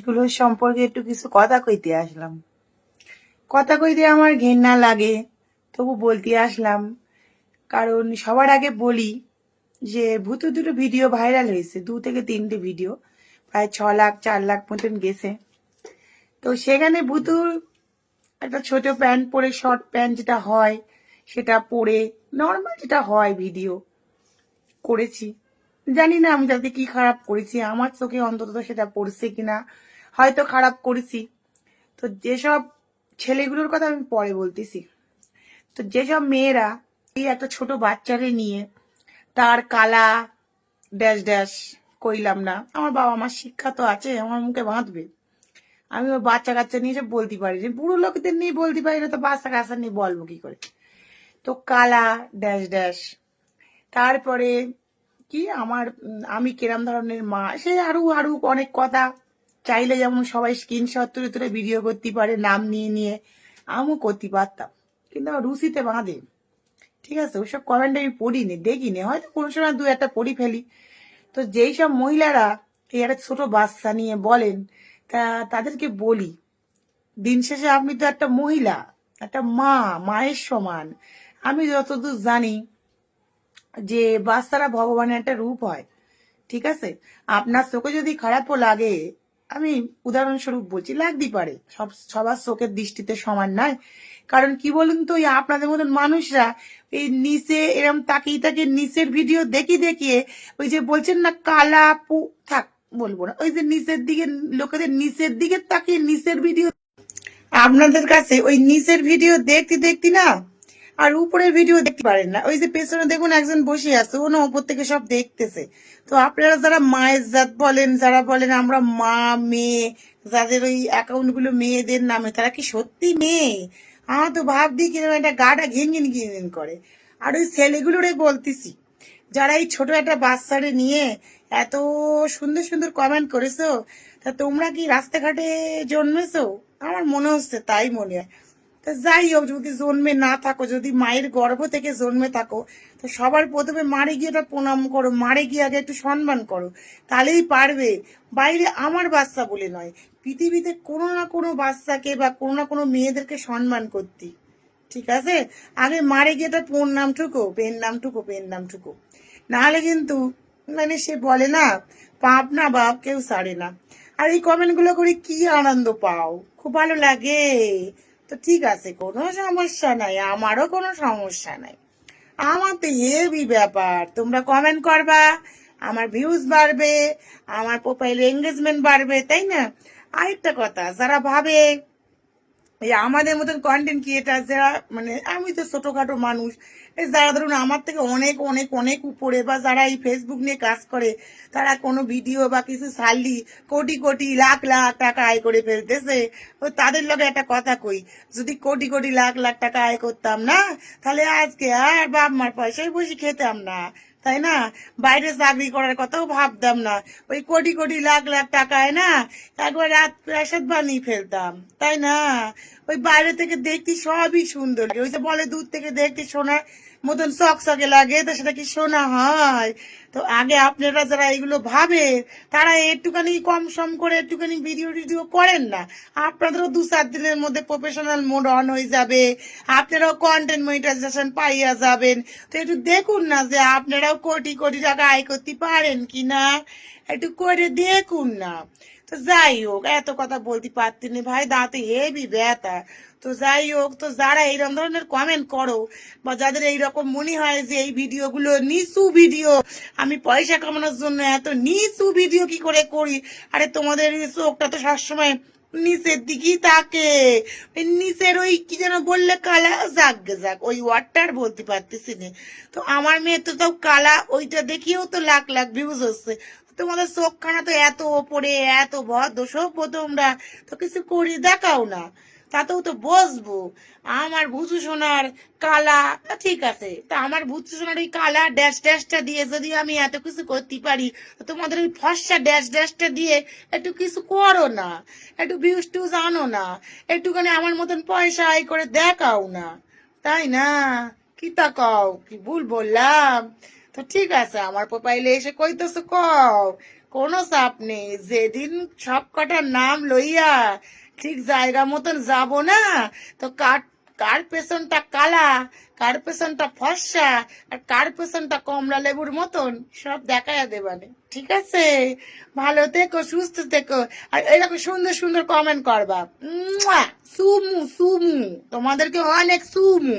এগুলো সম্পর্কে একটু কিছু কথা কইতে আসলাম। কথা কইতে আমার ঘেন্না লাগে, তবু বলতে আসলাম। কারণ সবার আগে বলি যে, ভূত দুটো ভিডিও ভাইরাল হয়েছে, দু থেকে তিনটে ভিডিও, প্রায় ছ লাখ, চার লাখ মতন গেছে। তো সেখানে ভুতুর একটা ছোট প্যান্ট পরে, শর্ট প্যান্ট যেটা হয়, সেটা পরে নর্মাল যেটা হয় ভিডিও করেছি। জানি না আমি তাতে কি খারাপ করেছি, আমার চোখে অন্তত সেটা পড়ছে কিনা হয়তো খারাপ করেছি। তো যেসব ছেলেগুলোর কথা আমি পরে বলতেছি, তো যেসব মেয়েরা এই একটা ছোট বাচ্চারে নিয়ে তার কালা ড্যাশ ড্যাশ কইলাম না, আমার বাবা আমার শিক্ষা তো আছে, আমার মুখে বাঁধবে। আমি ওই বাচ্চা কাচ্চা নিয়ে বলতে পারি বুড়ো লোকদের নিয়ে বলতে পারি না তো বাচ্চা কাচ্চা নিয়ে বলব কি করে? তো কালা ড্যাশ ড্যাশ। তারপরে কি আমার আমি কিরম ধরনের মা, সে আরও আরও অনেক কথা চাইলে যেমন সবাই স্ক্রিনশট তুলে তুলে ভিডিও করতে পারে, নাম নিয়ে নিয়ে, আমিও করতে পারতাম। কিন্তু আমার রুসিতে বাঁধে। ঠিক আছে ওইসব কমেন্ট আমি পড়িনি, দেখিনি। হয়তো কোনো সময় দু একটা পড়ি ফেলি। তো যেই সব মহিলারা, এই একটা ছোট বাচ্চা নিয়ে বলেন, তা তাদেরকে বলি, দিন শেষে আপনি তো একটা মহিলা, একটা মা, মায়ের সমান। আমি যতদূর জানি যে বাচ্চারা ভগবানের একটা রূপ হয়। ঠিক আছে? আপনার চোখে যদি খারাপও লাগে আমি উদাহরণস্বরূপ বলছি, লাগতেই পারে। সব, সবার চোখের দৃষ্টিতে সমান নয়। কারণ কি বলুন তো আপনাদের মতন মানুষরা এই নিচে এরম তাকিয়ে তাকিয়ে নিচের ভিডিও দেখি দেখিয়ে ওই যে বলছেন না, কালা পু, থাক, বলব না। ওই যে নিচের দিকে, লোকেদের নিচের দিকে তাকিয়ে নিচের ভিডিও আপনাদের কাছে ওই নিচের ভিডিও দেখতে দেখতে না আর উপরের ভিডিও দেখতে পারেন না। ওই যে পেছনে দেখুন একজন বসে আছে, ও না ওপর থেকে সব দেখতেছে। তো আপনারা যারা মায়ের জাত বলেন, যারা বলেন আমরা মা, মেয়ে, যাদের ওই অ্যাকাউন্টগুলো মেয়েদের নামে, তারা কি সত্যি মেয়ে? আমার তো ভাবদি কীরকম একটা গাটা ঘিনঘিন ঘিনঘিন করে। আর ওই ছেলেগুলোরে বলতেছি, যারা এই ছোট একটা বাচ্চারে নিয়ে এত সুন্দর সুন্দর কমেন্ট করেছ, তা তোমরা কি রাস্তাঘাটে জন্মেছো? আমার মনে হচ্ছে তাই মনে হয়। তা যাই হোক, যদি জন্মে না থাকো, যদি মায়ের গর্ভ থেকে জন্মে থাকো, তো সবার প্রথমে মারে গিয়ে একটা প্রণাম করো, মারে গিয়ে আগে একটু সম্মান করো, তাহলেই পারবে। বাইরে আমার বাচ্চা বলে নয়, পৃথিবীতে কোনো না কোনো বাচ্চাকে বা কোনো না কোনো মেয়েদেরকে সম্মান করতে। ঠিক আছে? আগে মারে গিয়ে একটা পোন নাম ঠুকো, পেন নাম ঠুকো, পেন নাম ঠুকো। নাহলে কিন্তু মানে সে বলে না, পাপ না, বাপ কেউ সারে না। আর এই কমেন্টগুলো করে কি আনন্দ পাও? খুব ভালো লাগে। তো ঠিক আছে, কোনো সমস্যা নাই, আমারও কোনো সমস্যা নাই। আমার তো হেভি ব্যাপার, তোমরা কমেন্ট করবা, আমার ভিউজ বাড়বে, আমার প্রোফাইল এঙ্গেজমেন্ট বাড়বে, তাই না? আরেকটা কথা, যারা ভাবে এই আমাদের মতন কন্টেন্ট ক্রিয়েটার যারা মানে আমি তো ছোটখাটো মানুষ, এই যারা ধরুন আমার থেকে অনেক অনেক অনেক উপরে বা যারা এই ফেসবুক নিয়ে কাজ করে, তারা কোনো ভিডিও বা কিছু সারলি কোটি কোটি, লাখ লাখ টাকা আয় করে ফেলতেছে, তো তাদের লগে একটা কথা কই, যদি কোটি কোটি, লাখ লাখ টাকা আয় করতাম না, তাহলে আজকে আর বাপ মার পয়সায় বসে খেতাম না। তাই না? বাইরে চাকরি করার কথাও ভাবতাম না। ওই কোটি কোটি লাখ লাখ টাকায় না একবার রাত প্রাসাদ বানিয়ে ফেলতাম, তাই না? ওই বাইরে থেকে দেখতে সবই সুন্দর। ওই যে বলে দূর থেকে দেখতে সোনার মতন চকচকে লাগে তো সেটা কি শোনা হয়? তো আগে আপনারা যারা এগুলো ভাবে তারা একটুখানি কম সম করে একটুখানি ভিডিও টিডিও করেন না। আপনাদেরও দু চার দিনের মধ্যে প্রফেশনাল মোড অন হয়ে যাবে, আপনারাও কন্টেন্ট মনিটাইজেশন পাইয়া যাবেন। তো একটু দেখুন না যে আপনারাও কোটি কোটি টাকা আয় করতে পারেন কি না একটু করে দেখুন না। তো যাই হোক, এত কথা বলতে পারতি না ভাই, দাঁতে হেভি ব্যথা। তো যাই হোক, তো যারা এইরকম ধরনের কমেন্ট করো, বা যাদের এইরকম মনে হয় যে এই ভিডিওগুলো নিচু ভিডিও, আমি পয়সা কামানোর জন্য এত নিচু ভিডিও কি করে করি? আরে তোমাদের চোখটা তো সবসময় নিচের দিকেই তাকে নিচের ওই কি যেন বললে কালা? যাক যাক, ওই ওয়ার্ডটা আর বলতে পারতেছি না। তো আমার মেয়ে তো তাও কালা, ওইটা দেখিয়েও তো লাখ লাখ ভিউজ হচ্ছে। তোমাদের চোখখানা তো এত ওপরে, এত ভদ্র, সভ্য তোমরা। তো কিছু করি দেখাও না। তাতেও তো বসবো। আমার ভুচু সোনার কালা ঠিক আছে। তা আমার ভুচু সোনার ওই কালা ড্যাশ ড্যাশটা দিয়ে যদি আমি এত কিছু করতে পারি তোমাদের ওই ফর্সা ড্যাশ ড্যাশটা দিয়ে একটু কিছু করো না। একটু ভিউজ টিউজ আনো না। একটুখানি আমার মতন পয়সা আয় করে দেখাও না। তাই না? কি তা কও? কি ভুল বললাম? তো ঠিক আছে, আমার প্রোফাইলে এসে কইতেছো কও। কোনো চাপ নেই। যেদিন সব কটার নাম লইয়া ঠিক জায়গা মতন যাব না। তো কার কার পেছনটা কালা, কার পেছনটা ফর্সা, আর কার পেছনটা কমলা লেবুর মতন, সব দেখায় দেবানে। ঠিক আছে? ভালো থেকো, সুস্থ থেকো। আর এরকম সুন্দর সুন্দর কমেন্ট করবা! সুমু সুমু। তোমাদেরকে অনেক সুমু।